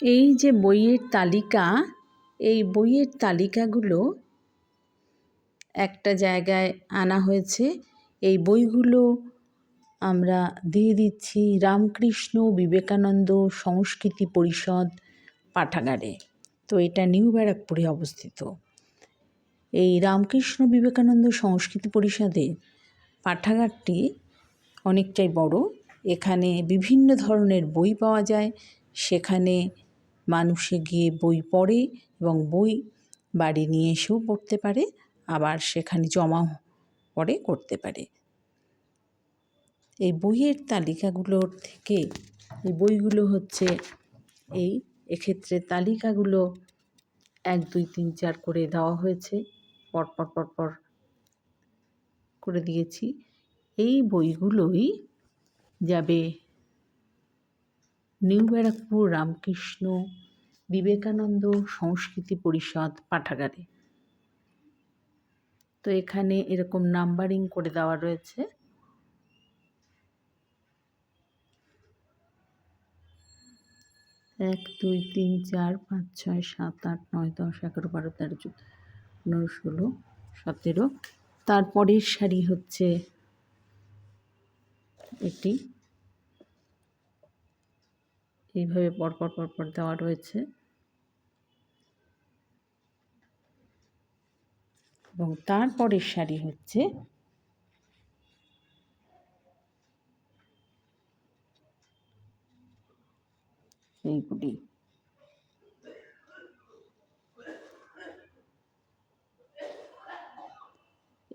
এই যে বইয়ের তালিকা, এই বইয়ের তালিকাগুলো একটা জায়গায় আনা হয়েছে। এই বইগুলো আমরা দিয়ে দিচ্ছি রামকৃষ্ণ বিবেকানন্দ সংস্কৃতি পরিষদ পাঠাগারে। তো এটা নিউ ব্যারাকপুরে অবস্থিত। এই রামকৃষ্ণ বিবেকানন্দ সংস্কৃতি পরিষদের পাঠাগারটি অনেকটাই বড়। এখানে বিভিন্ন ধরনের বই পাওয়া যায়। সেখানে মানুষে গিয়ে বই পড়ে এবং বই বাড়ি নিয়ে এসেও পড়তে পারে, আবার সেখানে জমা পড়ে করতে পারে। এই বইয়ের তালিকাগুলোর থেকে, এই বইগুলো হচ্ছে এই, এক্ষেত্রে তালিকাগুলো এক, দুই, তিন, চার করে দেওয়া হয়েছে। পরপর পরপর করে দিয়েছি। এই বইগুলোই যাবে নিউ ব্যারাকপুর, রামকৃষ্ণ বিবেকানন্দ সংস্কৃতি পরিষদ পাঠাগারে। তো এখানে এরকম নাম্বারিং করে দেওয়া রয়েছে। এক, দুই, তিন, চার, পাঁচ, ছয়, সাত, আট, নয়, দশ, এগারো, বারো, তেরো, চোদ্দ, পনেরো, ষোলো, সতেরো। তারপরের শাড়ি হচ্ছে এটি এইভাবে পরপর পরপর দেওয়া রয়েছে। এবং তারপরের শাড়ি হচ্ছে এইগুলি।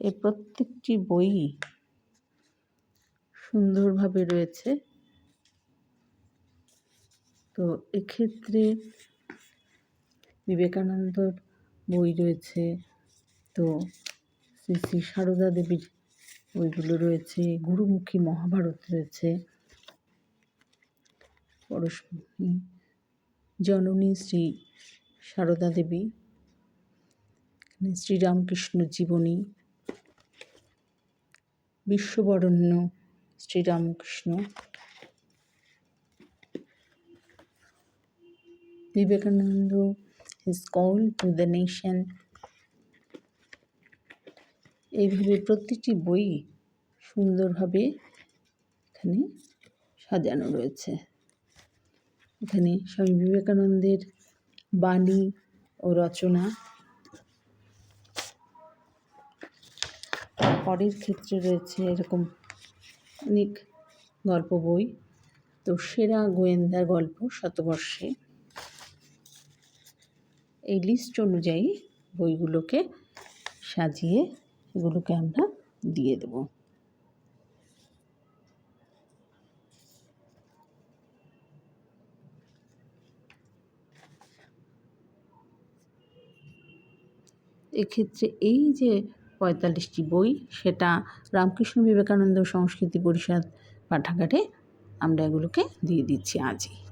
এই প্রত্যেকটি বই সুন্দরভাবে রয়েছে। তো এক্ষেত্রে বিবেকানন্দর বই রয়েছে, তো শ্রী শ্রী সারদা দেবীর বইগুলো রয়েছে, গুরুমুখী মহাভারত রয়েছে পরশমণি জননী শ্রী সারদা দেবী শ্রীরামকৃষ্ণ জীবনী, বিশ্ববরণ্য Sriramakrishna Vivekananda his call to the nation এইভাবে প্রতিটি বই সুন্দরভাবে এখানে সাজানো রয়েছে। এখানে স্বামী বিবেকানন্দের বাণী ও রচনা। পরের ক্ষেত্রে রয়েছে এরকম অনেক গল্প বই। তো সেরা গোয়েন্দা গল্প শতবর্ষে। এই লিস্ট অনুযায়ী বইগুলোকে সাজিয়ে এগুলোকে আমরা দিয়ে দেব। এক্ষেত্রে এই যে পঁয়তাল্লিশটি বই, সেটা রামকৃষ্ণ বিবেকানন্দ সংস্কৃতি পরিষদ পাঠাগারে আমরা এগুলোকে দিয়ে দিচ্ছি আজই।